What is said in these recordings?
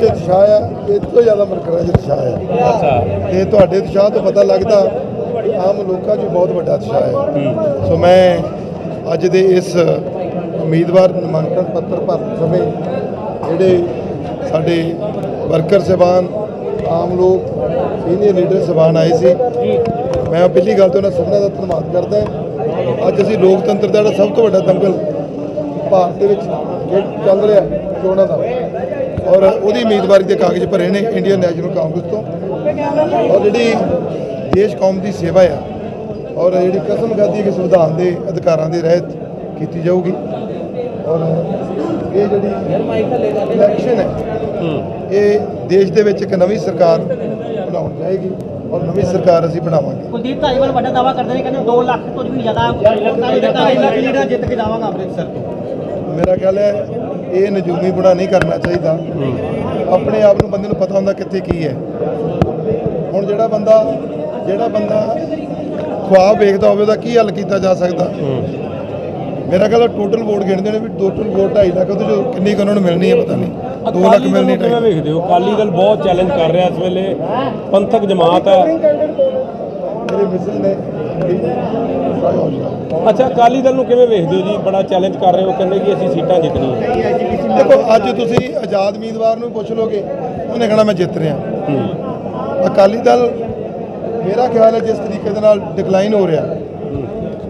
'ਚ ਉਤਸ਼ਾਹ ਆ ਇਹ ਤੋਂ ਜ਼ਿਆਦਾ ਮਰਕਰਾਂ 'ਚ ਉਤਸ਼ਾਹ ਆ। ਅੱਛਾ। ਤੇ ਤੁਹਾਡੇ ਉਤਸ਼ਾਹ ਤੋਂ ਪਤਾ ਲੱਗਦਾ ਆਮ ਲੋਕਾਂ 'ਚ ਬਹੁਤ ਵੱਡਾ ਉਤਸ਼ਾਹ ਹੈ। ਸੋ ਮੈਂ ਅੱਜ ਦੇ ਇਸ ਉਮੀਦਵਾਰ ਨਾਮਾਂਕਨ ਪੱਤਰ ਭਰਨ ਸਮੇਂ ਜਿਹੜੇ ਸਾਡੇ ਵਰਕਰ ਸਹਿਬਾਨ ਆਮ ਲੋਕ ਸੀਨੀਅਰ ਲੀਡਰ ਸਹਿਬਾਨ ਆਏ ਸੀ ਮੈਂ ਪਹਿਲੀ ਗੱਲ ਤਾਂ ਉਹਨਾਂ ਸਭਨਾਂ ਦਾ ਧੰਨਵਾਦ ਕਰਦਾ ਹਾਂ। ਅੱਜ ਅਸੀਂ ਲੋਕਤੰਤਰ ਦਾ ਜਿਹੜਾ ਸਭ ਤੋਂ ਵੱਡਾ ਦੰਗਲ ਭਾਰਤ ਦੇ ਵਿੱਚ ਚੱਲ ਰਿਹਾ ਚੋਣਾਂ ਦਾ ਔਰ ਉਹਦੀ ਉਮੀਦਵਾਰੀ ਦੇ ਕਾਗਜ਼ ਭਰੇ ਨੇ ਇੰਡੀਅਨ ਨੈਸ਼ਨਲ ਕਾਂਗਰਸ ਤੋਂ। ਔਰ ਜਿਹੜੀ ਦੇਸ਼ ਕੌਮ ਦੀ ਸੇਵਾ ਆ ਔਰ ਜਿਹੜੀ ਕਸਮ ਖਾਦੀ ਕਿ ਸੰਵਿਧਾਨ ਦੇ ਅਧਿਕਾਰਾਂ ਦੇ ਰਹਿਤ ਕੀਤੀ ਜਾਊਗੀ। ਔਰ ਇਹ ਜਿਹੜੀ ਇਲੈਕਸ਼ਨ ਹੈ ਇਹ ਦੇਸ਼ ਦੇ ਵਿੱਚ ਇੱਕ ਨਵੀਂ ਸਰਕਾਰ ਬਣਾਉਣ ਜਾਏਗੀ ਔਰ ਨਵੀਂ ਸਰਕਾਰ ਅਸੀਂ ਬਣਾਵਾਂਗੇ। ਕੁਲਦੀਪ ਧਾਲੀਵਾਲ ਵੱਡਾ ਦਾਵਾ ਕਰਦੇ ਨੇ ਕਹਿੰਦੇ 2 ਲੱਖ ਤੋਂ ਵੀ ਜ਼ਿਆਦਾ ਲੀਡਰ ਜਿੱਤ ਕੇ ਜਾਵਾਂਗਾ ਅੰਮ੍ਰਿਤਸਰ ਤੋਂ? ਮੇਰਾ ਖਿਆਲ ਹੈ ਇਹ ਨਜੂਮੀ ਬੁੜਾ ਨਹੀਂ ਕਰਨਾ ਚਾਹੀਦਾ। ਆਪਣੇ ਆਪ ਨੂੰ ਬੰਦੇ ਨੂੰ ਪਤਾ ਹੁੰਦਾ ਕਿੱਥੇ ਕੀ ਹੈ। ਹੁਣ ਜਿਹੜਾ ਬੰਦਾ ਜਿਹੜਾ ਬੰਦਾ ਖੁਆਬ ਵੇਖਦਾ ਹੋਵੇ ਉਹਦਾ ਕੀ ਹੱਲ ਕੀਤਾ ਜਾ ਸਕਦਾ। ਮੇਰਾ ਖਿਆਲ ਟੋਟਲ ਵੋਟ ਗਿਣਦੇ ਨੇ ਵੀ ਟੋਟਲ ਵੋਟ 2.5 ਲੱਖ ਉਹਦੇ ਚੋਂ ਕਿੰਨੀ ਕੁ ਉਹਨਾਂ ਨੂੰ ਮਿਲਣੀ ਹੈ ਪਤਾ ਨਹੀਂ। 2 ਲੱਖ ਮਿਲਣੀ ਨੂੰ ਕਿਵੇਂ 2.5 ਵੇਖਦੇ ਹੋ? ਅਕਾਲੀ ਦਲ ਬਹੁਤ ਚੈਲੰਜ ਕਰ ਰਿਹਾ ਇਸ ਵੇਲੇ। ਪੰਥਕ ਜਮਾਤ ਹੈ। ਮੇਰੇ ਨੇ ਅੱਛਾ ਅਕਾਲੀ ਦਲ ਨੂੰ ਕਿਵੇਂ ਵੇਖਦੇ ਹੋ ਜੀ? ਬੜਾ ਚੈਲੰਜ ਕਰ ਰਹੇ ਹੋ ਕਹਿੰਦੇ ਕਿ ਅਸੀਂ ਸੀਟਾਂ ਜਿੱਤਣੀਆਂ। ਦੇਖੋ ਅੱਜ ਤੁਸੀਂ ਆਜ਼ਾਦ ਉਮੀਦਵਾਰ ਨੂੰ ਪੁੱਛ ਲੋਗੇ ਉਹਨੇ ਕਹਣਾ ਮੈਂ ਜਿੱਤ ਰਿਹਾ। ਅਕਾਲੀ ਦਲ ਮੇਰਾ ਖਿਆਲ ਹੈ ਜਿਸ ਤਰੀਕੇ ਦੇ ਨਾਲ ਡਿਕਲਾਈਨ ਹੋ ਰਿਹਾ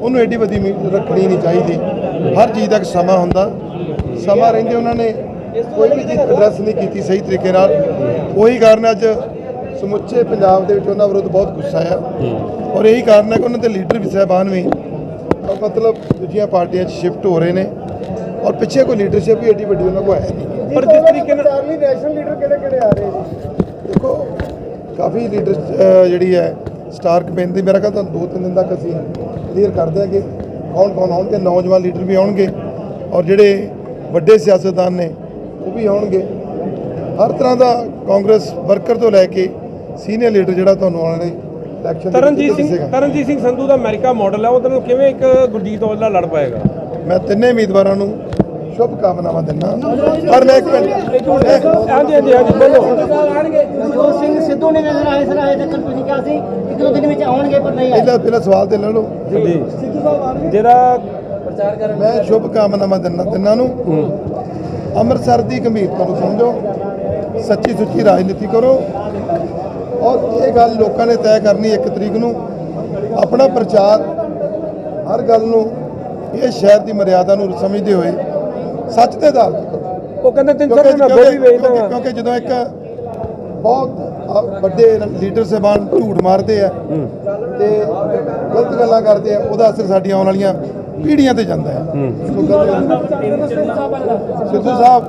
ਉਹਨੂੰ ਐਡੀ ਵੱਡੀ ਉਮੀਦ ਰੱਖਣੀ ਨਹੀਂ ਚਾਹੀਦੀ। ਹਰ ਚੀਜ਼ ਦਾ ਇੱਕ ਸਮਾਂ ਹੁੰਦਾ। ਸਮਾਂ ਰਹਿੰਦੇ ਉਹਨਾਂ ਨੇ ਕੋਈ ਵੀ ਚੀਜ਼ ਐਡਰੈਸ ਨਹੀਂ ਕੀਤੀ ਸਹੀ ਤਰੀਕੇ ਨਾਲ। ਉਹੀ ਕਾਰਨ ਅੱਜ ਸਮੁੱਚੇ ਪੰਜਾਬ ਦੇ ਵਿੱਚ ਉਹਨਾਂ ਵਿਰੁੱਧ ਬਹੁਤ ਗੁੱਸਾ ਆ। ਔਰ ਇਹੀ ਕਾਰਨ ਹੈ ਕਿ ਉਹਨਾਂ ਦੇ ਲੀਡਰ ਵੀ ਸਾਹਿਬਾਨ ਵੀ। ਮਤਲਬ ਦੂਜੀਆਂ ਪਾਰਟੀਆਂ 'ਚ ਸ਼ਿਫਟ ਹੋ ਰਹੇ ਨੇ। ਔਰ ਪਿੱਛੇ ਕੋਈ ਲੀਡਰਸ਼ਿਪ ਵੀ ਐਡੀ ਵੱਡੀ ਉਹਨਾਂ ਕੋਲ ਹੈ ਨਹੀਂ। ਪਰ ਜਿਸ ਤਰੀਕੇ ਨਾਲ ਚਾਰਲੀ ਨੈਸ਼ਨਲ ਲੀਡਰ ਕਿਹੜੇ ਕਿਹੜੇ ਆ ਰਹੇ ਦੇਖੋ ਕਾਫੀ ਲੀਡਰ ਜਿਹੜੀ ਹੈ ਸਟਾਰ ਕੈਂਪੇਨ ਦੀ। ਮੇਰਾ ਖਿਆਲ ਤਾਂ ਦੋ ਤਿੰਨ ਦਿਨ ਤੱਕ ਅਸੀਂ ਕਲੀਅਰ ਕਰ ਦਿਆਂਗੇ ਕੌਣ ਕੌਣ ਆਉਣਗੇ ਨੌਜਵਾਨ ਲੀਡਰ ਵੀ ਆਉਣਗੇ। ਔਰ ਜਿਹੜੇ ਵੱਡੇ ਸਿਆਸਤਦਾਨ ਨੇ ਉਹ ਵੀ ਆਉਣਗੇ। ਹਰ ਤਰ੍ਹਾਂ ਦਾ ਕਾਂਗਰਸ ਵਰਕਰ ਤੋਂ ਲੈ ਕੇ ਸੀਨੀਅਰ ਲੀਡਰ ਜਿਹੜਾ ਤੁਹਾਨੂੰ ਆਉਣ ਵਾਲੇ ਇਲੈਕਸ਼ਨ ਤਰਨਜੀਤ ਸਿੰਘ ਤਰਨਜੀਤ ਸਿੰਘ ਸੰਧੂ ਦਾ ਅਮਰੀਕਾ ਮਾਡਲ ਹੈ ਉਹਦੇ ਨੂੰ ਕਿਵੇਂ ਇੱਕ ਗੁਰਜੀਤ ਔਜਲਾ ਲੜ ਪਾਏਗਾ? ਮੈਂ ਤਿੰਨੇ ਉਮੀਦਵਾਰਾਂ ਨੂੰ ਸ਼ੁਭ ਕਾਮਨਾਵਾਂ ਦਿੰਦਾ। ਪਰ ਮੈਂ ਇੱਕ ਮਿੰਟ ਹਾਂਜੀ ਹਾਂਜੀ ਹਾਂਜੀ ਬੋਲੋ। ਜੋ ਸਿੰਘ ਸਿੱਧੂ ਨੇ ਨਜ਼ਰ ਆਏ ਸਰ ਆਏ ਤੱਕ ਤੁਸੀਂ ਕਿਹਾ ਸੀ ਇੱਕ ਦੋ ਦਿਨ ਵਿੱਚ ਆਉਣਗੇ ਪਰ ਨਹੀਂ ਆਏ। ਪਹਿਲਾਂ ਪਹਿਲਾਂ ਸਵਾਲ ਤੇ ਲੈ ਲਓ। ਜੀ। ਜਿਹੜਾ ਮੈਂ ਸ਼ੁਭ ਕਾਮਨਾਵਾਂ ਦਿੰਦਾ ਤਿੰਨਾਂ ਨੂੰ। ਅੰਮ੍ਰਿਤਸਰ ਦੀ ਗੰਭੀਰਤਾ ਨੂੰ ਸਮਝੋ। ਸੱਚੀ ਸੁੱਚੀ ਰਾਜਨੀਤੀ ਕਰੋ। ਔਰ ਇਹ ਗੱਲ ਲੋਕਾਂ ਨੇ ਤੈਅ ਕਰਨੀ ਇੱਕ ਤਰੀਕ ਨੂੰ। ਆਪਣਾ ਪ੍ਰਚਾਰ ਹਰ ਗੱਲ ਨੂੰ ਇਹ ਸ਼ਹਿਰ ਦੀ ਮਰਿਆਦਾ ਨੂੰ ਸਮਝਦੇ ਹੋਏ ਸੱਚ ਦੇ ਆਧਾਰ ਉਹ ਕਹਿੰਦੇ ਤਿੰਨ ਕਿਉਂਕਿ ਸੌ ਮੈਂ ਗੋਲੀ ਵੇਚਦਾ ਕਿਉਂਕਿ- ਜਦੋਂ ਇੱਕ ਬਹੁਤ ਵੱਡੇ ਲੀਡਰ ਸਾਹਿਬਾਨ ਝੂਠ ਮਾਰਦੇ ਆ ਤੇ ਗਲਤ ਗੱਲਾਂ ਕਰਦੇ ਆ ਉਹਦਾ ਅਸਰ ਸਾਡੀਆਂ ਆਉਣ ਵਾਲੀਆਂ ਪੀੜ੍ਹੀਆਂ ਤੇ ਜਾਂਦਾ ਹੈ। ਸਿੱਧੂ ਸਾਹਿਬ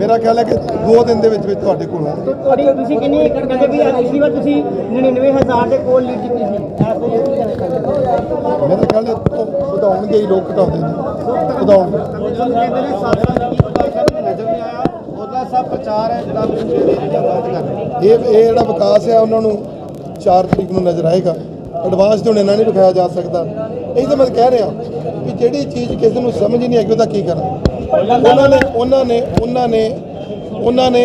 ਮੇਰਾ ਖਿਆਲ ਹੈ ਕਿ ਦੋ ਦਿਨ ਦੇ ਵਿੱਚ ਵਿੱਚ ਤੁਹਾਡੇ ਕੋਲ ਹੋਣਗੇ ਤੁਹਾਡੀ ਤੁਸੀਂ ਕਿੰਨੀ ਏਕੜ ਕਹਿੰਦੇ ਵੀ ਪਿਛਲੀ ਵਾਰ ਤੁਸੀਂ 99000 ਦੇ ਕੋਲ ਲੀਡ ਕੀਤੀ ਸੀ? ਮੇਰਾ ਖਿਆਲ ਹੈ ਵਧਾਉਣਗੇ ਹੀ ਲੋਕ ਘਟਾਉਂਦੇ ਨੇ। ਵਧਾਉਣਗੇ। ਕਹਿੰਦੇ ਨੇ ਸਾਡਾ ਕੀ ਪ੍ਰਕਾਸ਼ ਸਾਹਿਬ ਨਜ਼ਰ ਨਹੀਂ ਆਇਆ ਉਹਦਾ ਸਭ ਪ੍ਰਚਾਰ ਹੈ ਜਿਹੜਾ ਇਹ ਇਹ ਜਿਹੜਾ ਵਿਕਾਸ ਹੈ ਉਹਨਾਂ ਨੂੰ 4 ਤਰੀਕ ਨੂੰ ਨਜ਼ਰ ਆਏਗਾ। ਐਡਵਾਂਸ ਤੇ ਹੁਣ ਇਹਨਾਂ ਨਹੀਂ ਵਿਖਾਇਆ ਜਾ ਸਕਦਾ। ਇਹ ਤਾਂ ਮੈਂ ਕਹਿ ਰਿਹਾ ਕਿ ਜਿਹੜੀ ਚੀਜ਼ ਕਿਸੇ ਨੂੰ ਸਮਝ ਨਹੀਂ ਆਈ ਉਹਦਾ ਕੀ ਕਰਾਂ? ਉਹਨਾਂ ਨੇ ਉਹਨਾਂ ਨੇ ਉਹਨਾਂ ਨੇ ਉਹਨਾਂ ਨੇ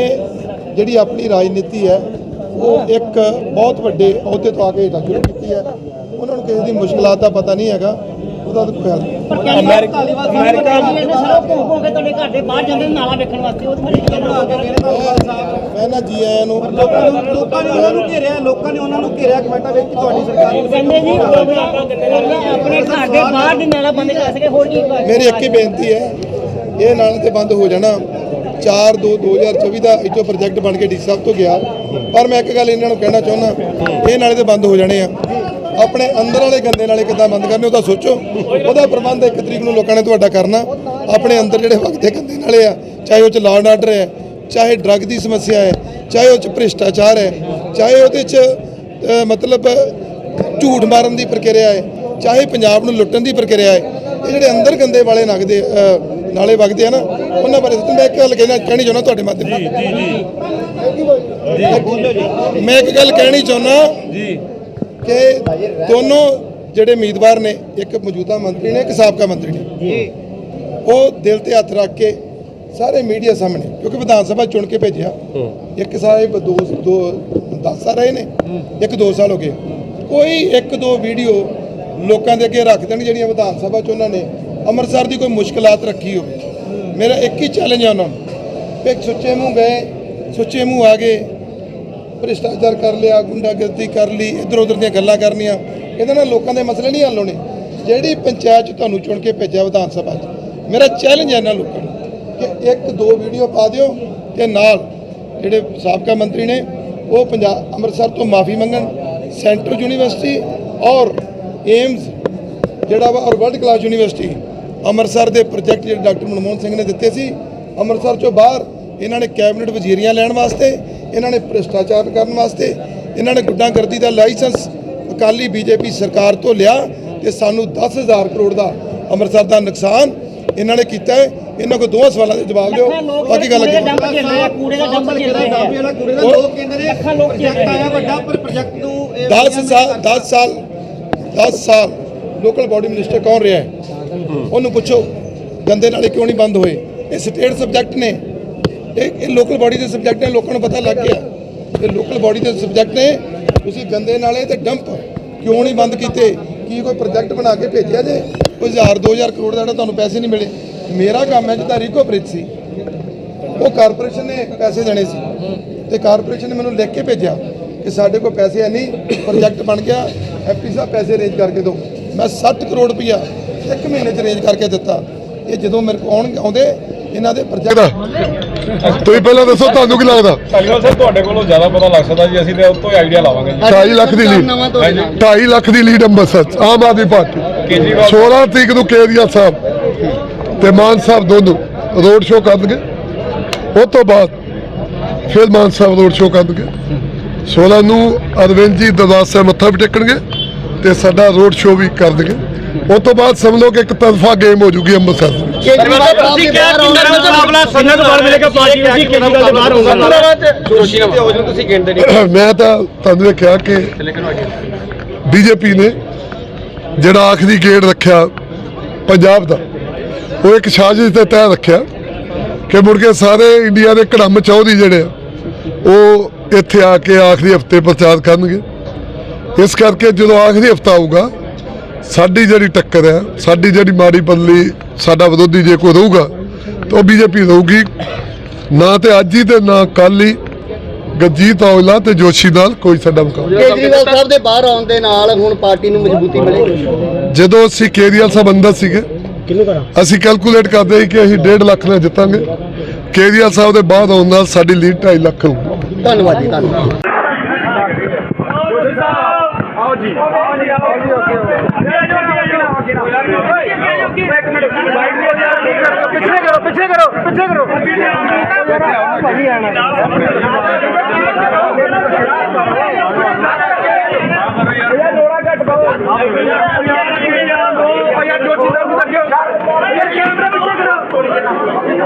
ਜਿਹੜੀ ਆਪਣੀ ਰਾਜਨੀਤੀ ਹੈ ਉਹ ਇੱਕ ਬਹੁਤ ਵੱਡੇ ਅਹੁਦੇ ਤੋਂ ਆ ਕੇ ਹੇਠਾਂ ਸ਼ੁਰੂ ਕੀਤੀ ਹੈ। ਉਹਨਾਂ ਨੂੰ ਕਿਸੇ ਦੀ ਮੁਸ਼ਕਲਾਂ ਦਾ ਪਤਾ ਨਹੀਂ ਹੈਗਾ ਉਹਦਾ ਤਾਂ ਕੋਈ ਹੱਲ ਨਹੀਂ। ਪਰ ਕਹਿੰਦੇ ਅਮਰੀਕਾ- ਧਾਲੀਵਾਲ ਅਮਰੀਕਾ- ਸਾਹਿਬ ਨੇ ਸਰ ਘੁੰਮ ਘੁੰਮ ਕੇ ਤੁਹਾਡੇ ਘਰ ਦੇ ਬਾਹਰ ਜਾਂਦੇ ਨੇ ਨਾਲਾ ਵੇਖਣ ਵਾਸਤੇ? ਉਹ ਤੁਹਾਡੀ ਕੀ ਮੈਂ ਨਾ ਜੀ ਆਇਆਂ ਨੂੰ ਲੋਕਾਂ ਨੂੰ ਲੋਕਾਂ ਨੇ ਉਹਨਾਂ ਨੂੰ ਘੇਰਿਆ ਲੋਕਾਂ ਨੇ ਉਹਨਾਂ ਨੂੰ ਘੇਰਿਆ ਕਮੈਂਟਾਂ ਵਿੱਚ ਤੁਹਾਡੀ ਸਰਕਾਰ ਨੂੰ ਕਹਿੰਦੇ ਜੀ ਆਪਣੇ ਘਰ ਦੇ ਬਾਹਰ ਦੀ ਨਾਲਾ ਬੰਦ ਕਰ ਸਕੇ ਹੋਰ ਕੀ ਮੇਰੀ ਇੱਕ ਹੀ ਬੇਨਤੀ ਹੈ ਇਹ ਨਾਲੇ ਤੇ ਬੰਦ ਹੋ ਜਾਣਾ। 4 2 2024 ਦਾ ਇੱਥੋਂ ਪ੍ਰੋਜੈਕਟ ਬਣ ਕੇ ਡੀ ਸਾਹਿਬ ਤੋਂ ਗਿਆ। ਪਰ ਮੈਂ ਇੱਕ ਗੱਲ ਇਹਨਾਂ ਨੂੰ ਕਹਿਣਾ ਚਾਹੁੰਦਾ, ਇਹ ਨਾਲੇ ਤੇ ਬੰਦ ਹੋ ਜਾਣੇ ਆ। ਆਪਣੇ ਅੰਦਰ ਵਾਲੇ ਗੰਦੇ ਨਾਲੇ ਕਿੱਦਾਂ ਬੰਦ ਕਰਨੇ, ਉਹ ਤਾਂ ਸੋਚੋ। ਉਹਦਾ ਪ੍ਰਬੰਧ ਇੱਕ ਤਰੀਕ ਨੂੰ ਲੋਕਾਂ ਨੇ ਤੁਹਾਡਾ ਕਰਨਾ। ਆਪਣੇ ਅੰਦਰ ਜਿਹੜੇ ਵਗਦੇ ਗੰਦੇ ਨਾਲੇ ਆ, ਚਾਹੇ ਉਹ ਚ ਲਾਅ ਐਂਡ ਆਰਡਰ ਹੈ, ਚਾਹੇ ਡਰੱਗ ਦੀ ਸਮੱਸਿਆ ਹੈ, ਚਾਹੇ ਉਹ ਚ ਭ੍ਰਿਸ਼ਟਾਚਾਰ ਹੈ, ਚਾਹੇ ਉਹਦੇ ਚ ਮਤਲਬ, ਝੂਠ ਮਾਰਨ ਦੀ ਪ੍ਰਕਿਰਿਆ ਹੈ, ਚਾਹੇ ਪੰਜਾਬ ਨੂੰ ਲੁੱਟਣ ਦੀ ਪ੍ਰਕਿਰਿਆ ਹੈ, ਇਹ ਜਿਹੜੇ ਅੰਦਰ ਗੰਦੇ ਵਾਲੇ ਨਗਦੇ ਨਾਲੇ ਵਗਦੇ ਆ ਨਾ ਉਹਨਾਂ ਬਾਰੇ ਮੈਂ ਇੱਕ ਗੱਲ ਕਹਿਣਾ ਕਹਿਣੀ ਚਾਹੁੰਦਾ ਤੁਹਾਡੇ ਮਾਧਿਅਮ ਜੀ ਜੀ ਮੈਂ ਇੱਕ ਗੱਲ ਕਹਿਣੀ ਚਾਹੁੰਦਾ ਜੀ। ਕਿ ਦੋਨੋਂ ਜਿਹੜੇ ਉਮੀਦਵਾਰ ਨੇ ਇੱਕ ਮੌਜੂਦਾ ਮੰਤਰੀ ਨੇ ਇੱਕ ਸਾਬਕਾ ਮੰਤਰੀ ਨੇ ਉਹ ਦਿਲ ਤੇ ਹੱਥ ਰੱਖ ਕੇ ਸਾਰੇ ਮੀਡੀਆ ਸਾਹਮਣੇ ਕਿਉਂਕਿ ਵਿਧਾਨ ਸਭਾ ਚੁਣ ਕੇ ਭੇਜਿਆ। ਇੱਕ ਸਾਹਿਬ ਦੋ ਦੋ 10 ਸਾਲ ਰਹੇ ਨੇ ਇੱਕ 2 ਸਾਲ ਹੋ ਗਏ। ਕੋਈ ਇੱਕ ਦੋ ਵੀਡੀਓ ਲੋਕਾਂ ਦੇ ਅੱਗੇ ਰੱਖ ਦੇਣ ਜਿਹੜੀਆਂ ਵਿਧਾਨ ਸਭਾ ਚ ਉਹਨਾਂ ਨੇ ਅੰਮ੍ਰਿਤਸਰ ਦੀ ਕੋਈ ਮੁਸ਼ਕਲਾਤ ਰੱਖੀ ਹੋਵੇ। ਮੇਰਾ ਇੱਕ ਹੀ ਚੈਲੰਜ ਹੈ ਉਹਨਾਂ ਨੂੰ। ਵੀ ਇੱਕ ਸੁੱਚੇ ਮੂੰਹ ਗਏ, ਸੁੱਚੇ ਮੂੰਹ ਆ ਗਏ। ਭ੍ਰਿਸ਼ਟਾਚਾਰ ਕਰ ਲਿਆ, ਗੁੰਡਾਗਰਦੀ ਕਰ ਲਈ ਇਧਰ ਉਧਰ ਦੀਆਂ ਗੱਲਾਂ ਕਰਨੀਆਂ। ਇਹਦੇ ਨਾਲ ਲੋਕਾਂ ਦੇ ਮਸਲੇ ਨਹੀਂ ਹੱਲ ਹੋਣੇ। ਜਿਹੜੀ ਪੰਚਾਇਤ 'ਚ ਤੁਹਾਨੂੰ ਚੁਣ ਕੇ ਭੇਜਿਆ ਵਿਧਾਨ ਸਭਾ 'ਚ, ਮੇਰਾ ਚੈਲੰਜ ਹੈ ਇਹਨਾਂ ਲੋਕਾਂ ਨੂੰ ਕਿ ਇੱਕ ਦੋ ਵੀਡੀਓ ਪਾ ਦਿਓ ਤੇ ਨਾਲ ਜਿਹੜੇ ਸਾਬਕਾ ਮੰਤਰੀ ਨੇ, ਉਹ ਪੰਜਾਬ, ਅੰਮ੍ਰਿਤਸਰ ਤੋਂ ਮਾਫੀ ਮੰਗਣ ਸੈਂਟਰ ਯੂਨੀਵਰਸਿਟੀ ਔਰ ਏਮਸ ਜਿਹੜਾ ਵਾ, ਔਰ ਵਰਲਡ ਕਲਾਸ ਯੂਨੀਵਰਸਿਟੀ ਅੰਮ੍ਰਿਤਸਰ ਦੇ ਪ੍ਰੋਜੈਕਟ ਜਿਹੜੇ ਡਾਕਟਰ ਮਨਮੋਹਨ ਸਿੰਘ ਨੇ ਦਿੱਤੇ ਸੀ ਅੰਮ੍ਰਿਤਸਰ ਚੋਂ ਬਾਹਰ ਇਹਨਾਂ ਨੇ ਕੈਬਨਿਟ ਵਜ਼ੀਰੀਆਂ ਲੈਣ ਵਾਸਤੇ ਇਹਨਾਂ ਨੇ ਭ੍ਰਿਸ਼ਟਾਚਾਰ ਕਰਨ ਵਾਸਤੇ ਇਹਨਾਂ ਨੇ ਗੁੱਡਾਗਰਦੀ ਦਾ ਲਾਇਸੈਂਸ ਅਕਾਲੀ ਬੀਜੇਪੀ ਸਰਕਾਰ ਤੋਂ ਲਿਆ ਤੇ ਸਾਨੂੰ 10000 ਕਰੋੜ ਦਾ ਅੰਮ੍ਰਿਤਸਰ ਦਾ ਨੁਕਸਾਨ ਇਹਨਾਂ ਨੇ ਕੀਤਾ ਹੈ। ਇਹਨਾਂ ਕੋ ਦੋਹਾਂ ਸਵਾਲਾਂ ਦੇ ਜਵਾਬ ਦਿਓ। ਬਾਕੀ ਗੱਲ ਦਾ ਅੱਗੇ ਕੂੜੇ ਦਾ ਡੰਪ ਝੇਲ ਰਹੇ ਕੂੜੇ ਦਾ ਉਹ- ਲੋਕ ਕਹਿੰਦੇ ਨੇ ਲੱਖਾਂ ਲੋਕ ਝੇਲ ਪ੍ਰੋਜੈਕਟ ਰਹੇ ਆਇਆ ਆ। ਵੱਡਾ ਪਰ ਪ੍ਰੋਜੈਕਟ ਨੂੰ ਇਹ 10 ਸਾਲ 10 ਸਾਲ 10 ਸਾਲ ਲੋਕਲ ਬਾਡੀ ਮਿਨਿਸਟਰ ਕੌਣ ਰਿਹਾ ਹੈ? ਉਹਨੂੰ ਪੁੱਛੋ, ਗੰਦੇ ਨਾਲੇ ਕਿਉਂ ਨਹੀਂ ਬੰਦ ਹੋਏ? ਇਹ ਸਟੇਟ ਸਬਜੈਕਟ ਨੇ। ਇਹ ਇਹ ਲੋਕਲ ਬਾਡੀ ਦੇ ਸਬਜੈਕਟ ਨੇ, ਲੋਕਾਂ ਨੂੰ ਪਤਾ ਲੱਗ ਗਿਆ। ਇਹ ਲੋਕਲ ਬਾਡੀ ਦੇ ਸਬਜੈਕਟ ਨੇ। ਤੁਸੀਂ ਗੰਦੇ ਨਾਲੇ ਤੇ ਡੰਪ ਕਿਉਂ ਨਹੀਂ ਬੰਦ ਕੀਤੇ? ਕੀ ਕੋਈ ਪ੍ਰੋਜੈਕਟ ਬਣਾ ਕੇ ਭੇਜਿਆ ਜੇ? ਕੋਈ 1000 2000 ਕਰੋੜ ਦਾ ਜਿਹੜਾ ਤੁਹਾਨੂੰ ਪੈਸੇ ਨਹੀਂ ਮਿਲੇ। ਮੇਰਾ ਕੰਮ ਹੈ ਜਿੱਦਾਂ ਰੀਕੋ ਬ੍ਰਿਜ ਸੀ। ਉਹ ਕਾਰਪੋਰੇਸ਼ਨ ਨੇ ਪੈਸੇ ਦੇਣੇ ਸੀ। ਤੇ ਕਾਰਪੋਰੇਸ਼ਨ ਨੇ ਮੈਨੂੰ ਲਿਖ ਕੇ ਭੇਜਿਆ ਕਿ ਸਾਡੇ ਕੋਲ ਪੈਸੇ ਹੈ ਨਹੀਂ ਪ੍ਰੋਜੈਕਟ ਬਣ ਗਿਆ। ਐਮਪੀ ਸਾਹਿਬ ਪੈਸੇ ਅਰੇਂਜ ਕਰਕੇ ਦਿਓ। ਮੈਂ 60 ਕਰੋੜ ਰੁਪਇਆ ਇੱਕ ਮਹੀਨੇ ਚ ਅਰੇਂਜ ਕਰਕੇ ਦਿੱਤਾ। ਇਹ ਜਦੋਂ ਮੇਰੇ ਕੋਲ ਆਉਣ ਆਉਂਦੇ ਇਹਨਾਂ ਦੇ ਪ੍ਰੋਜੈਕਟ ਤੁਸੀਂ ਪਹਿਲਾਂ ਦੱਸੋ ਤੁਹਾਨੂੰ ਕੀ ਲੱਗਦਾ? ਧੰਨਵਾਦ ਸਰ ਤੁਹਾਡੇ ਕੋਲੋਂ ਜ਼ਿਆਦਾ ਪਤਾ ਲੱਗ ਸਕਦਾ ਜੀ ਅਸੀਂ ਤੇ ਉਸ ਤੋਂ ਹੀ ਆਈਡੀਆ ਲਾਵਾਂਗੇ ਜੀ। 2.5 ਲੱਖ ਦੀ ਲੀਡ 2.5 ਲੱਖ ਦੀ ਲੀਡ ਅੰਮ੍ਰਿਤਸਰ ਆਮ ਆਦਮੀ ਪਾਰਟੀ। ਕੇਜਰੀਵਾਲ 16 ਤਰੀਕ ਨੂੰ ਕੇਜਰੀਵਾਲ ਸਾਹਿਬ ਤੇ ਮਾਨ ਸਾਹਿਬ ਦੋਨੋਂ ਰੋਡ ਸ਼ੋਅ ਕਰਨਗੇ। ਉਸ ਤੋਂ ਬਾਅਦ ਫਿਰ ਮਾਨ ਸਾਹਿਬ ਰੋਡ ਸ਼ੋਅ ਕਰਨਗੇ। 16 ਨੂੰ ਅਰਵਿੰਦ ਜੀ ਦਰਬਾਰ ਸਾਹਿਬ ਮੱਥਾ ਵੀ ਟੇਕਣਗੇ ਤੇ ਸਾਡਾ ਰੋਡ ਸ਼ੋਅ ਵੀ ਕਰਨਗੇ। ਉਸ ਤੋਂ ਬਾਅਦ ਸਮਝ ਲਓ ਕਿ ਇੱਕ ਤਰਫਾ ਗੇਮ ਹੋ ਜੂਗੀ ਅੰਮ੍ਰਿਤਸਰ ਤੁਸੀਂ ਕਿਹਾ ਕਿ ਮੇਰਾ ਮੁਕਾਬਲਾ ਸੰਗਤ ਬਾਰ ਮਿਲੇਗਾ ਪਾਰਟੀ ਤੁਸੀਂ ਕੇਜਰੀਵਾਲ ਦੇ ਬਾਹਰ ਹੋਊਗਾ ਮੈਂ ਤਾਂ ਤੁਹਾਨੂੰ ਇਹ ਕਿਹਾ ਕਿ ਬੀਜੇਪੀ ਨੇ ਜਿਹੜਾ ਆਖਰੀ ਗੇੜ ਰੱਖਿਆ ਪੰਜਾਬ ਦਾ ਉਹ ਇੱਕ ਸਾਜ਼ਿਸ਼ ਦੇ ਤਹਿਤ ਰੱਖਿਆ ਕਿ ਮੁੜ ਕੇ ਸਾਰੇ ਇੰਡੀਆ ਦੇ ਕੜਮ ਚੌਧਰੀ ਜਿਹੜੇ ਆ ਉਹ ਇੱਥੇ ਆ ਕੇ ਆਖਰੀ ਹਫ਼ਤੇ ਪ੍ਰਚਾਰ ਕਰਨਗੇ। ਇਸ ਕਰਕੇ ਜਦੋਂ ਆਖਰੀ ਹਫਤਾ ਆਊਗਾ ਸਾਡੀ ਜਿਹੜੀ ਟੱਕਰ ਹੈ ਸਾਡੀ ਜਿਹੜੀ ਮਾੜੀ ਬਦਲੀ ਸਾਡਾ ਵਿਰੋਧੀ ਜੇ ਕੋਈ ਰਹੂਗਾ ਤਾਂ ਉਹ ਬੀਜੇਪੀ ਰਹੂਗੀ। ਨਾ ਤੇ ਅੱਜ ਹੀ ਤੇ ਨਾ ਕੱਲ ਹੀ ਗਰਜੀਤ ਔਜਲਾ ਤੇ ਜੋਸ਼ੀ ਨਾਲ ਕੋਈ ਸਾਡਾ ਮੁਕਾਬਲਾ ਕੇਜਰੀਵਾਲ ਸਾਹਿਬ ਦੇ ਬਾਹਰ ਆਉਣ ਦੇ ਨਾਲ ਹੁਣ ਪਾਰਟੀ ਨੂੰ ਮਜ਼ਬੂਤੀ ਮਿਲੇਗੀ। ਜਦੋਂ ਅਸੀਂ ਕੇਜਰੀਵਾਲ ਸਾਹਿਬ ਅੰਦਰ ਸੀਗੇ ਅਸੀਂ ਕੈਲਕੂਲੇਟ ਕਰਦੇ ਸੀ ਕਿ ਅਸੀਂ 1.5 ਲੱਖ ਨਾਲ ਜਿੱਤਾਂਗੇ। ਕੇਜਰੀਵਾਲ ਸਾਹਿਬ ਦੇ ਬਾਅਦ ਆਉਣ ਨਾਲ ਸਾਡੀ ਲੀਡ 2.5 ਲੱਖ ਹੋਊਗੀ ਧੰਨਵਾਦ ਜੀ ਧੰਨਵਾਦ। ਪਿੱਛੇ ਪਿੱਛੇ ਕਰੋ। ਭਾਜੀ ਆਣਾ ਇਹ ਲੋੜਾ ਘੱਟ ਪਾਓ ਯਾਰ ਜੋਤੀ ਸਾਹਿਬ ਨੂੰ ਲੱਗਿਓ ਯਾਰ ਕੈਮਰਾ ਪਿੱਛੇ ਕਰੋ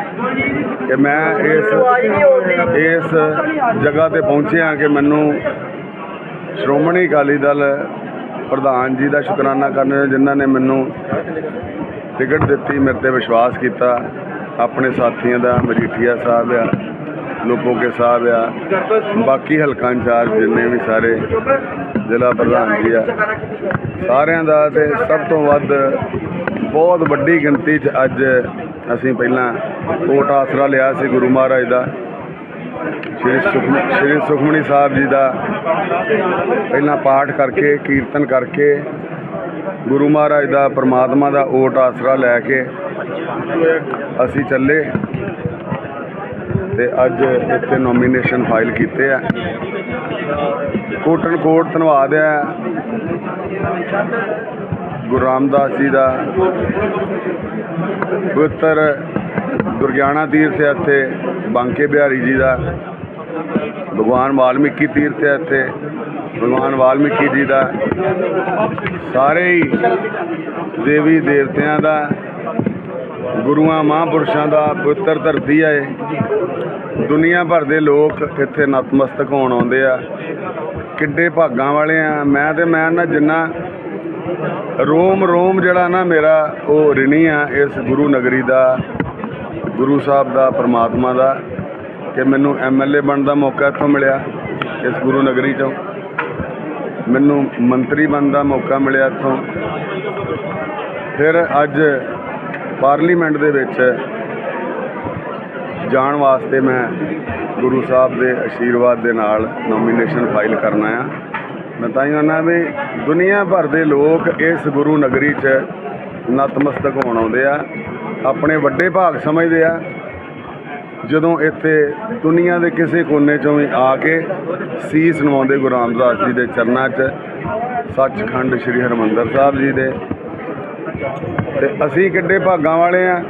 ਕਿ ਮੈਂ ਇਸ ਇਸ ਜਗ੍ਹਾ ਤੇ ਪਹੁੰਚਿਆ ਕਿ ਮੈਨੂੰ ਸ਼੍ਰੋਮਣੀ ਅਕਾਲੀ ਦਲ ਪ੍ਰਧਾਨ ਜੀ ਦਾ ਸ਼ੁਕਰਾਨਾ ਕਰਨਾ ਜਿਨ੍ਹਾਂ ਨੇ ਮੈਨੂੰ ਟਿਕਟ ਦਿੱਤੀ, ਮੇਰੇ ਤੇ ਵਿਸ਼ਵਾਸ ਕੀਤਾ। ਆਪਣੇ ਸਾਥੀਆਂ ਦਾ, ਮਜੀਠੀਆ ਸਾਹਿਬ ਆ, ਲੋਕੋਕੇ ਸਾਹਿਬ ਆ, ਬਾਕੀ ਹਲਕਾ ਇੰਚਾਰਜ ਜਿੰਨੇ ਵੀ ਸਾਰੇ ਜ਼ਿਲ੍ਹਾ ਪ੍ਰਧਾਨ ਜੀ ਆ, ਸਾਰਿਆਂ ਦਾ ਤੇ ਸਭ ਤੋਂ ਵੱਧ ਬਹੁਤ ਵੱਡੀ ਗਿਣਤੀ 'ਚ ਅੱਜ ਅਸੀਂ ਪਹਿਲਾਂ ਕੋਟ ਆਸਰਾ ਲਿਆ ਸੀ ਗੁਰੂ ਮਹਾਰਾਜ ਦਾ। ਸ਼੍ਰੀ ਸੁਖਮ, ਸ਼੍ਰੀ ਸੁਖਮਨੀ ਸਾਹਿਬ ਜੀ ਦਾ ਪਹਿਲਾਂ ਪਾਠ ਕਰਕੇ, ਕੀਰਤਨ ਕਰਕੇ ਗੁਰੂ ਮਹਾਰਾਜ ਦਾ, ਪ੍ਰਮਾਤਮਾ ਦਾ ਓਟ ਆਸਰਾ ਲੈ ਕੇ ਅਸੀਂ ਚੱਲੇ ਤੇ ਅੱਜ ਇੱਥੇ ਨੋਮੀਨੇਸ਼ਨ ਫਾਈਲ ਕੀਤੇ ਆ। ਕੋਟਨ ਕੋਟ ਧੰਨਵਾਦ ਹੈ ਗੁਰੂ ਰਾਮਦਾਸ ਜੀ ਦਾ ਪਵਿੱਤਰ ਦੁਰਗਿਆਣਾ ਤੀਰਥ ਹੈ ਇੱਥੇ, ਬਾਂਕੇ ਬਿਹਾਰੀ ਜੀ ਦਾ, ਭਗਵਾਨ ਵਾਲਮੀਕੀ ਤੀਰਥ ਹੈ ਇੱਥੇ, ਭਗਵਾਨ ਵਾਲਮੀਕੀ ਜੀ ਦਾ, ਸਾਰੇ ਹੀ ਦੇਵੀ ਦੇਵਤਿਆਂ ਦਾ, ਗੁਰੂਆਂ ਮਹਾਂਪੁਰਸ਼ਾਂ ਦਾ ਪਵਿੱਤਰ ਧਰਤੀ ਹੈ ਦੁਨੀਆ ਭਰ ਦੇ ਲੋਕ ਇੱਥੇ ਨਤਮਸਤਕ ਹੋਣ ਆਉਂਦੇ ਆ। ਕਿੱਡੇ ਭਾਗਾਂ ਵਾਲੇ ਆ, ਮੈਂ ਤੇ ਮੈਂ ਨਾ ਜਿੰਨਾ ਰੋਮ ਰੋਮ ਜਿਹੜਾ ਨਾ ਮੇਰਾ ਉਹ ਰਿਣੀ ਆ, ਇਸ ਗੁਰੂ ਨਗਰੀ ਦਾ, ਗੁਰੂ ਸਾਹਿਬ ਦਾ, ਪਰਮਾਤਮਾ ਦਾ, ਕਿ ਮੈਨੂੰ ਐਮਐਲਏ ਬਣਨ ਦਾ ਮੌਕਾ ਇੱਥੋਂ ਮਿਲਿਆ, ਇਸ ਗੁਰੂ ਨਗਰੀ ਚੋਂ। ਮੈਨੂੰ ਮੰਤਰੀ ਬਣਨ ਦਾ ਮੌਕਾ ਮਿਲਿਆ ਇੱਥੋਂ। ਫਿਰ ਅੱਜ ਪਾਰਲੀਮੈਂਟ ਦੇ ਵਿੱਚ ਜਾਣ ਵਾਸਤੇ ਮੈਂ ਗੁਰੂ ਸਾਹਿਬ ਦੇ ਆਸ਼ੀਰਵਾਦ ਦੇ ਨਾਲ ਨੋਮੀਨੇਸ਼ਨ ਫਾਈਲ ਕਰਨਾ ਆ। ਮੈਂ ਤਾਂ ਹੀ ਕਹਿੰਦਾ ਵੀ ਦੁਨੀਆ ਭਰ ਦੇ ਲੋਕ ਇਸ ਗੁਰੂ ਨਗਰੀ 'ਚ ਨਤਮਸਤਕ ਹੋਣ ਆਉਂਦੇ ਆ। ਆਪਣੇ ਵੱਡੇ ਭਾਗ ਸਮਝਦੇ ਆ। ਜਦੋਂ ਇੱਥੇ ਦੁਨੀਆ ਦੇ ਕਿਸੇ ਕੋਨੇ 'ਚੋਂ ਵੀ ਆ ਕੇ ਸੀਸ ਨਵਾਉਂਦੇ ਗੁਰੂ ਰਾਮਦਾਸ ਜੀ ਦੇ ਚਰਨਾਂ 'ਚ, ਸੱਚਖੰਡ ਸ੍ਰੀ ਹਰਿਮੰਦਰ ਸਾਹਿਬ ਜੀ ਦੇ। ਤੇ ਅਸੀਂ ਕਿੱਡੇ ਭਾਗਾਂ ਵਾਲੇ ਆ।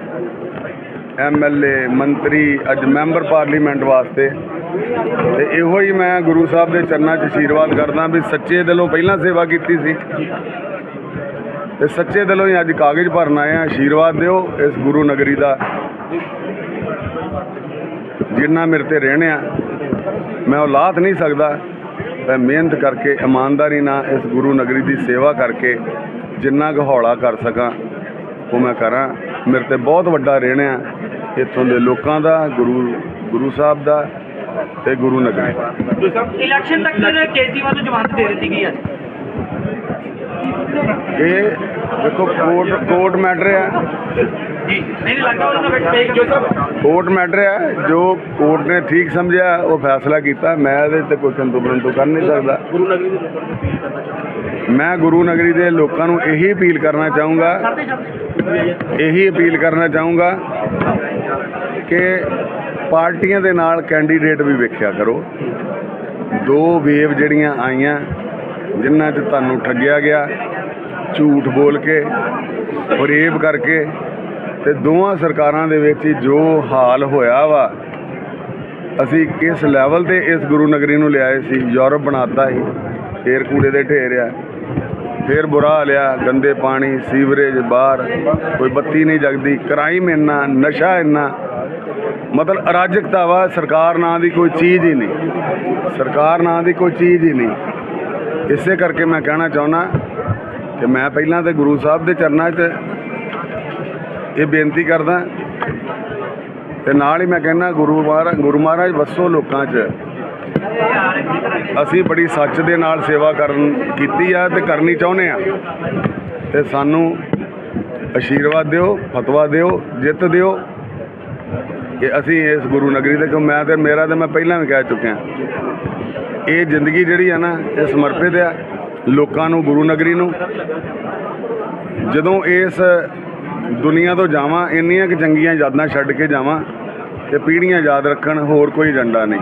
ਐਮਐਲਏ ਮੰਤਰੀ, ਅੱਜ ਮੈਂਬਰ ਪਾਰਲੀਮੈਂਟ ਵਾਸਤੇ ਤੇ ਇਹੋ ਹੀ ਮੈਂ ਗੁਰੂ ਸਾਹਿਬ ਦੇ ਚਰਨਾਂ 'ਚ ਆਸ਼ੀਰਵਾਦ ਕਰਦਾ ਵੀ ਸੱਚੇ ਦਿਲੋਂ ਪਹਿਲਾਂ ਸੇਵਾ ਕੀਤੀ ਸੀ। ਤੇ ਸੱਚੇ ਦਿਲੋਂ ਹੀ ਅੱਜ ਕਾਗਜ਼ ਭਰਨ ਆਏ ਆ ਆਸ਼ੀਰਵਾਦ ਦਿਓ ਇਸ ਗੁਰੂ ਨਗਰੀ ਦਾ। ਜਿੰਨਾ ਮੇਰੇ ਤੇ ਰਹਿਣਿਆ ਮੈਂ ਉਹ ਲਾਤ ਨਹੀਂ ਸਕਦਾ। ਮੈਂ ਮਿਹਨਤ ਕਰਕੇ, ਇਮਾਨਦਾਰੀ ਨਾਲ ਇਸ ਗੁਰੂ ਨਗਰੀ ਦੀ ਸੇਵਾ ਕਰਕੇ ਜਿੰਨਾ ਕੁ ਹੌਲਾ ਕਰ ਸਕਾਂ, ਉਹ ਮੈਂ ਕਰਾਂ। ਮੇਰੇ ਤੇ ਬਹੁਤ ਵੱਡਾ ਰਹਿਣਿਆ ਇੱਥੋਂ ਦੇ ਲੋਕਾਂ ਦਾ, ਗੁਰੂ ਗੁਰੂ ਸਾਹਿਬ ਦਾ ਤੇ ਗੁਰੂ ਨਗਰੀ। ਦਾ ਇਲੈਕਸ਼ਨ ਤੱਕ ਕੇਜਰੀਵਾਲ ਨੂੰ ਜ਼ਮਾਨਤ ਦੇ ਦਿੱਤੀ ਗਈ ਹੈ। ਇਹ ਦੇਖੋ ਕੋਰਟ ਕੋਰਟ ਮੈਟਰ ਆ ਜੀ ਨਹੀਂ ਲੱਗਦਾ ਉਹਨਾਂ ਦਾ ਫੇਕ ਜੋ ਸਭ ਕੋਰਟ ਮੈਟਰ ਹੈ ਜੋ ਕੋਰਟ ਨੇ ਠੀਕ ਸਮਝਿਆ ਉਹ ਫੈਸਲਾ ਕੀਤਾ। ਮੈਂ ਇਹਦੇ ਤੇ ਕੋਈ ਕੰਤੂ ਬਰੰਤੂ ਕਰ ਨਹੀਂ ਸਕਦਾ। ਮੈਂ ਗੁਰੂ ਨਗਰੀ ਦੇ ਲੋਕਾਂ ਨੂੰ ਇਹੀ ਅਪੀਲ ਕਰਨਾ ਚਾਹੂੰਗਾ। ਇਹੀ ਅਪੀਲ ਕਰਨਾ ਚਾਹੂੰਗਾ ਕਿ ਪਾਰਟੀਆਂ ਦੇ ਨਾਲ ਕੈਂਡੀਡੇਟ ਵੀ ਵੇਖਿਆ ਕਰੋ। ਦੋ ਵੇਵ ਜਿਹੜੀਆਂ ਆਈਆਂ, ਜਿਨ੍ਹਾਂ 'ਚ ਤੁਹਾਨੂੰ ਠੱਗਿਆ ਗਿਆ, ਝੂਠ ਬੋਲ ਕੇ ਫਰੇਬ ਕਰਕੇ, ਤੇ ਦੋਵਾਂ ਸਰਕਾਰਾਂ ਦੇ ਵਿੱਚ ਜੋ ਹਾਲ ਹੋਇਆ ਵਾ, ਅਸੀਂ ਕਿਸ ਲੈਵਲ ਤੇ ਇਸ ਗੁਰੂ ਨਗਰੀ ਨੂੰ ਲਿਆਏ ਸੀ, ਯੂਰਪ ਬਣਾਤਾ ਸੀ, ਫੇਰ ਕੂੜੇ ਦੇ ਢੇਰ ਆ, ਫੇਰ ਬੁਰਾ ਲਿਆ ਗੰਦੇ ਪਾਣੀ, ਸੀਵਰੇਜ ਬਾਹਰ, ਕੋਈ ਬੱਤੀ ਨਹੀਂ ਜਗਦੀ, ਕ੍ਰਾਈਮ ਇੰਨਾ, ਨਸ਼ਾ ਇੰਨਾ ਮਤਲਬ ਅਰਾਜਕਤਾ ਵਾ, ਸਰਕਾਰ ਨਾਂ ਦੀ ਕੋਈ ਚੀਜ਼ ਹੀ ਨਹੀਂ। ਸਰਕਾਰ ਨਾਂ ਦੀ ਕੋਈ ਚੀਜ਼ ਹੀ ਨਹੀਂ। ਇਸੇ ਕਰਕੇ ਮੈਂ ਕਹਿਣਾ ਚਾਹੁੰਦਾ ਕਿ ਮੈਂ ਪਹਿਲਾਂ ਤੇ ਗੁਰੂ ਸਾਹਿਬ ਦੇ ਚਰਨਾਂ 'ਚ ਇਹ ਬੇਨਤੀ ਕਰਦਾ ਤੇ ਨਾਲ ਹੀ ਮੈਂ ਕਹਿੰਦਾ ਗੁਰੂ ਮਹਾਰਾਜ ਗੁਰੂ ਮਹਾਰਾਜ ਵਸੋ ਲੋਕਾਂ 'ਚ। ਅਸੀਂ ਬੜੀ ਸੱਚ ਦੇ ਨਾਲ ਸੇਵਾ ਕਰਨ ਕੀਤੀ ਆ ਤੇ ਕਰਨੀ ਚਾਹੁੰਦੇ ਆ। ਤੇ ਸਾਨੂੰ ਆਸ਼ੀਰਵਾਦ ਦਿਓ, ਫਤਵਾ ਦਿਓ, ਜਿੱਤ ਦਿਓ। ਕਿ ਅਸੀਂ ਇਸ ਗੁਰੂ ਨਗਰੀ ਦੇ ਕਿਉਂ ਮੈਂ ਤੇ ਮੇਰਾ ਤੇ ਮੈਂ ਪਹਿਲਾਂ ਵੀ ਕਹਿ ਚੁੱਕਿਆ। ਇਹ ਜ਼ਿੰਦਗੀ ਜਿਹੜੀ ਆ ਨਾ, ਇਹ ਸਮਰਪਿਤ ਆ ਲੋਕਾਂ ਨੂੰ, ਗੁਰੂ ਨਗਰੀ ਨੂੰ। ਜਦੋਂ ਇਸ ਦੁਨੀਆ ਤੋਂ ਜਾਵਾਂ, ਇੰਨੀਆਂ ਕਿ ਚੰਗੀਆਂ ਯਾਦਾਂ ਛੱਡ ਕੇ ਜਾਵਾਂ ਤੇ ਪੀੜ੍ਹੀਆਂ ਯਾਦ ਰੱਖਣ, ਹੋਰ ਕੋਈ ਏਜੰਡਾ ਨਹੀਂ।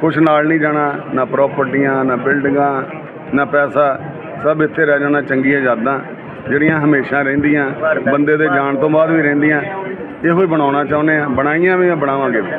ਕੁਛ ਨਾਲ ਨਹੀਂ ਜਾਣਾ, ਨਾ ਪ੍ਰਾਪਰਟੀਆਂ ਨਾ ਬਿਲਡਿੰਗਾਂ ਨਾ ਪੈਸਾ। ਸਭ ਇੱਥੇ ਰਹਿ ਜਾਣਾ ਚੰਗੀਆਂ ਯਾਦਾਂ, ਜਿਹੜੀਆਂ ਹਮੇਸ਼ਾ ਰਹਿੰਦੀਆਂ। ਬੰਦੇ ਦੇ ਜਾਣ ਤੋਂ ਬਾਅਦ ਵੀ ਰਹਿੰਦੀਆਂ। ਇਹੋ ਹੀ ਬਣਾਉਣਾ ਚਾਹੁੰਦੇ ਆ ਬਣਾਈਆਂ ਵੀ ਆ ਬਣਾਵਾਂਗੇ ਵੀ।